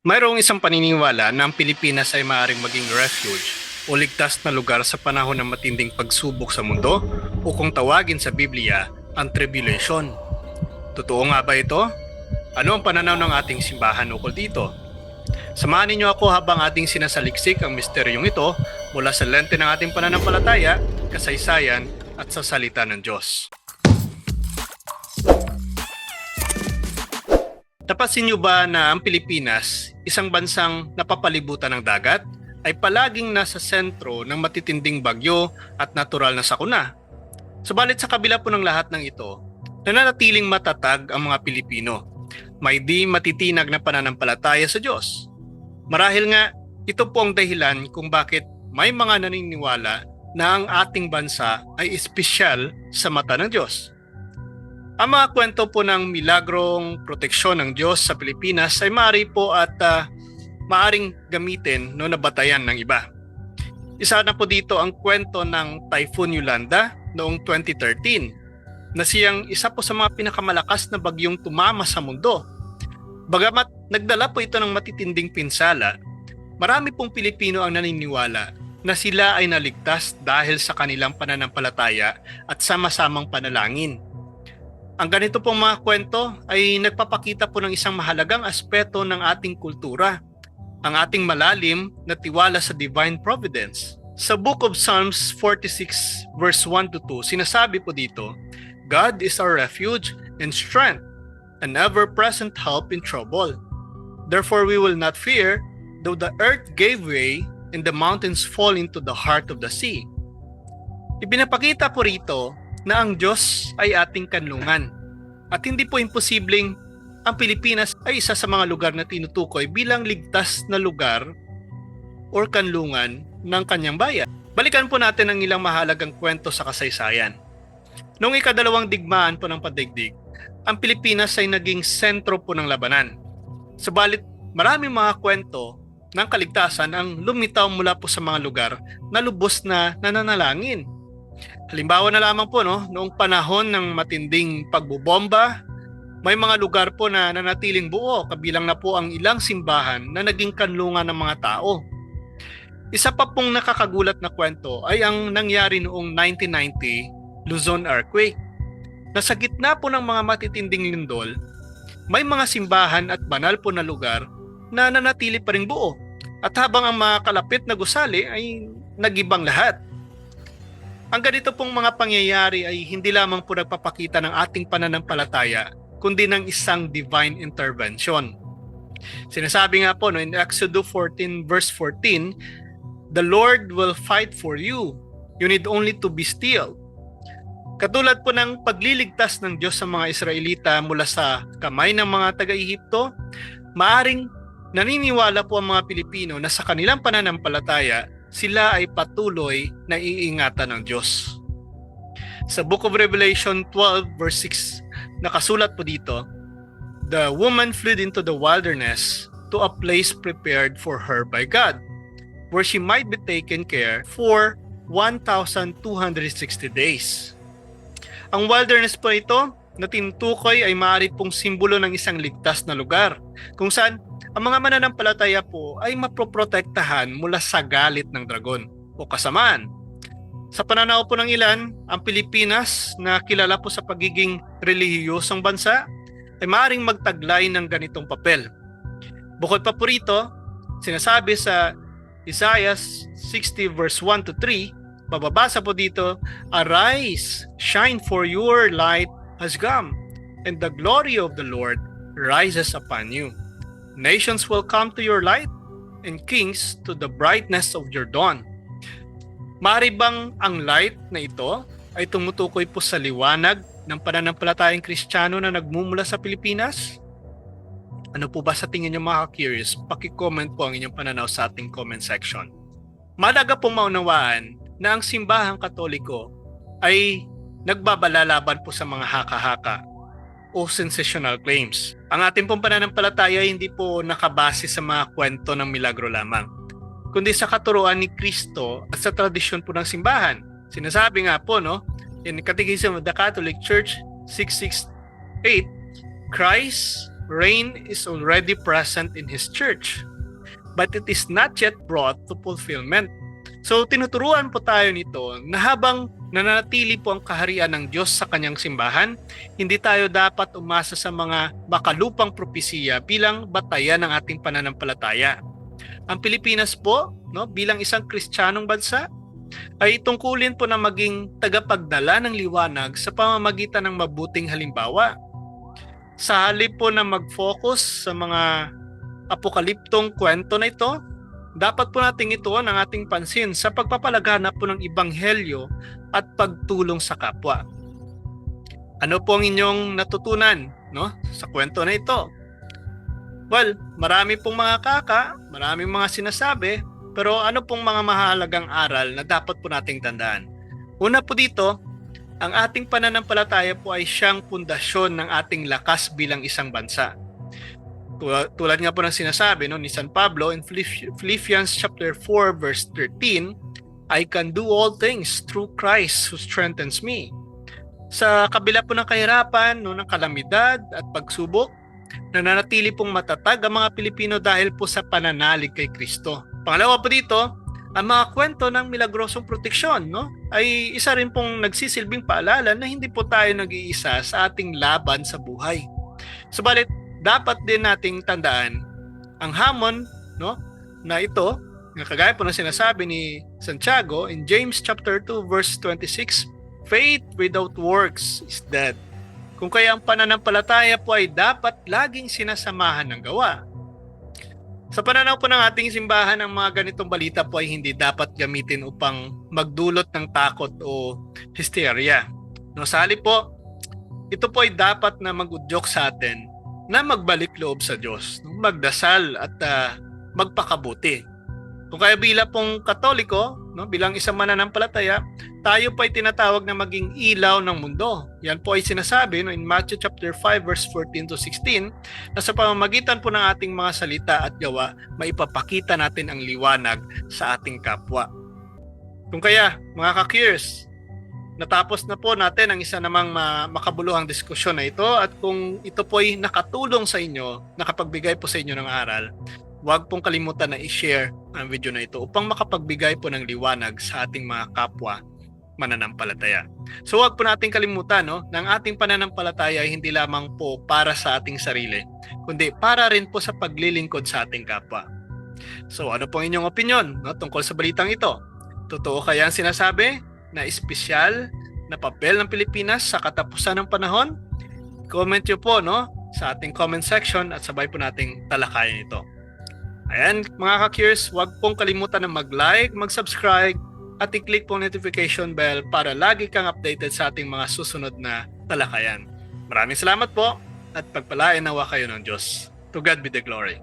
Mayroong isang paniniwala na ang Pilipinas ay maaaring maging refuge o ligtas na lugar sa panahon ng matinding pagsubok sa mundo o kung tawagin sa Biblia, ang tribulation. Totoo nga ba ito? Ano ang pananaw ng ating simbahan ukol dito? Samahan ninyo ako habang ating sinasaliksik ang misteryong ito mula sa lente ng ating pananampalataya, kasaysayan at sa salita ng Diyos. Tapasin niyo ba na ang Pilipinas, isang bansang napapalibutan ng dagat, ay palaging nasa sentro ng matitinding bagyo at natural na sakuna? Subalit sa kabila po ng lahat ng ito, nananatiling matatag ang mga Pilipino. May di matitinag na pananampalataya sa Diyos. Marahil nga, ito po ang dahilan kung bakit may mga naniniwala na ang ating bansa ay espesyal sa mata ng Diyos. Ang mga kwento po ng milagrong proteksyon ng Diyos sa Pilipinas ay maaari po at ah, maaring gamitin no nabatayan ng iba. Isa na po dito ang kwento ng Typhoon Yolanda noong 2013 na siyang isa po sa mga pinakamalakas na bagyong tumama sa mundo. Bagamat nagdala po ito ng matitinding pinsala, marami pong Pilipino ang naniniwala na sila ay naligtas dahil sa kanilang pananampalataya at sama-samang panalangin. Ang ganito pong mga kwento ay nagpapakita po ng isang mahalagang aspeto ng ating kultura, ang ating malalim na tiwala sa divine providence. Sa Book of Psalms 46 verse 1 to 2, sinasabi po dito, God is our refuge and strength, an ever-present help in trouble. Therefore we will not fear, though the earth gave way and the mountains fall into the heart of the sea. Ipinapakita po rito na ang Diyos ay ating kanlungan. At hindi po imposibleng ang Pilipinas ay isa sa mga lugar na tinutukoy bilang ligtas na lugar or kanlungan ng kanyang bayan. Balikan po natin ang ilang mahalagang kwento sa kasaysayan. Noong ikadalawang digmaan po ng pandaigdig, ang Pilipinas ay naging sentro po ng labanan. Subalit maraming mga kwento ng kaligtasan ang lumitaw mula po sa mga lugar na lubos na nananalangin Halimbawa na lamang po no, noong panahon ng matinding pagbubomba, may mga lugar po na nanatiling buo, kabilang na po ang ilang simbahan na naging kanlungan ng mga tao. Isa pa pong nakakagulat na kwento ay ang nangyari noong 1990 Luzon earthquake. Na sa gitna po ng mga matitinding lindol, may mga simbahan at banal po na lugar na nanatili pa rin buo. At habang ang mga kalapit na gusali ay nagibang lahat. Ang ganito pong mga pangyayari ay hindi lamang po nagpapakita ng ating pananampalataya, kundi ng isang divine intervention. Sinasabi nga po no, in Exodus 14 verse 14, The Lord will fight for you. You need only to be still. Katulad po ng pagliligtas ng Diyos sa mga Israelita mula sa kamay ng mga taga-Ehipto, maaring naniniwala po ang mga Pilipino na sa kanilang pananampalataya sila ay patuloy na iingatan ng Diyos. Sa Book of Revelation 12 verse 6, nakasulat po dito, The woman fled into the wilderness to a place prepared for her by God, where she might be taken care for 1,260 days. Ang wilderness po ito na tinutukoy ay maaari pong simbolo ng isang ligtas na lugar kung saan ang mga mananampalataya po ay mapoprotektahan mula sa galit ng dragon o kasamaan. Sa pananaw po ng ilan, ang Pilipinas na kilala po sa pagiging relihiyosong bansa ay maaaring magtaglay ng ganitong papel. Bukod pa po rito, sinasabi sa Isaiah 60 verse 1 to 3, bababasa po dito, Arise, shine for your light has come, and the glory of the Lord rises upon you. Nations will come to your light, and kings to the brightness of your dawn. Maari bang ang light na ito ay tumutukoy po sa liwanag ng pananampalatayang kristyano na nagmumula sa Pilipinas? Ano po ba sa tingin niyo mga curious? Paki-comment po ang inyong pananaw sa ating comment section. Malaga pong maunawaan na ang simbahang katoliko ay nagbabalalaban po sa mga haka-haka o sensational claims. Ang ating pong pananampalataya hindi po nakabase sa mga kwento ng milagro lamang, kundi sa katuruan ni Kristo at sa tradisyon po ng simbahan. Sinasabi nga po, no, in Catechism of the Catholic Church 668, Christ reign is already present in His church, but it is not yet brought to fulfillment. So tinuturuan po tayo nito na habang nananatili po ang kaharian ng Diyos sa kanyang simbahan, hindi tayo dapat umasa sa mga makalupang propesiya bilang batayan ng ating pananampalataya. Ang Pilipinas po, no, bilang isang Kristiyanong bansa, ay tungkulin po na maging tagapagdala ng liwanag sa pamamagitan ng mabuting halimbawa. Sa halip po na mag-focus sa mga apokaliptong kwento na ito, dapat po nating ituon ang ating pansin sa pagpapalaganap po ng ibanghelyo at pagtulong sa kapwa. Ano po ang inyong natutunan no, sa kwento na ito? Well, marami pong mga kaka, maraming mga sinasabi, pero ano pong mga mahalagang aral na dapat po nating tandaan? Una po dito, ang ating pananampalataya po ay siyang pundasyon ng ating lakas bilang isang bansa. Tulad, tulad nga po ng sinasabi no, ni San Pablo in Philipp- Philippians chapter 4 verse 13, I can do all things through Christ who strengthens me. Sa kabila po ng kahirapan, no, ng kalamidad at pagsubok, nananatili pong matatag ang mga Pilipino dahil po sa pananalig kay Kristo. Pangalawa po dito, ang mga kwento ng milagrosong proteksyon no, ay isa rin pong nagsisilbing paalala na hindi po tayo nag-iisa sa ating laban sa buhay. Subalit, dapat din nating tandaan ang hamon no, na ito, na kagaya po ng sinasabi ni Santiago in James chapter 2 verse 26, faith without works is dead. Kung kaya ang pananampalataya po ay dapat laging sinasamahan ng gawa. Sa pananaw po ng ating simbahan, ang mga ganitong balita po ay hindi dapat gamitin upang magdulot ng takot o hysteria. No, sa po, ito po ay dapat na magudyok sa atin na magbalik loob sa Diyos, magdasal at ah, magpakabuti. Kung kaya bilang pong katoliko, no, bilang isang mananampalataya, tayo po ay tinatawag na maging ilaw ng mundo. Yan po ay sinasabi no, in Matthew chapter 5 verse 14 to 16 na sa pamamagitan po ng ating mga salita at gawa, maipapakita natin ang liwanag sa ating kapwa. Kung kaya, mga ka-curious, natapos na po natin ang isa namang ma- makabuluhang diskusyon na ito at kung ito po ay nakatulong sa inyo, nakapagbigay po sa inyo ng aral, huwag pong kalimutan na i-share ang video na ito upang makapagbigay po ng liwanag sa ating mga kapwa mananampalataya. So huwag po nating kalimutan no, na ang ating pananampalataya ay hindi lamang po para sa ating sarili, kundi para rin po sa paglilingkod sa ating kapwa. So ano po ang inyong opinion no, tungkol sa balitang ito? Totoo kaya ang sinasabi na espesyal na papel ng Pilipinas sa katapusan ng panahon? Comment nyo po no, sa ating comment section at sabay po nating talakayan ito. Ayan, mga ka-curious, huwag pong kalimutan na mag-like, mag-subscribe, at i-click po notification bell para lagi kang updated sa ating mga susunod na talakayan. Maraming salamat po at pagpalain nawa kayo ng Diyos. To God be the glory.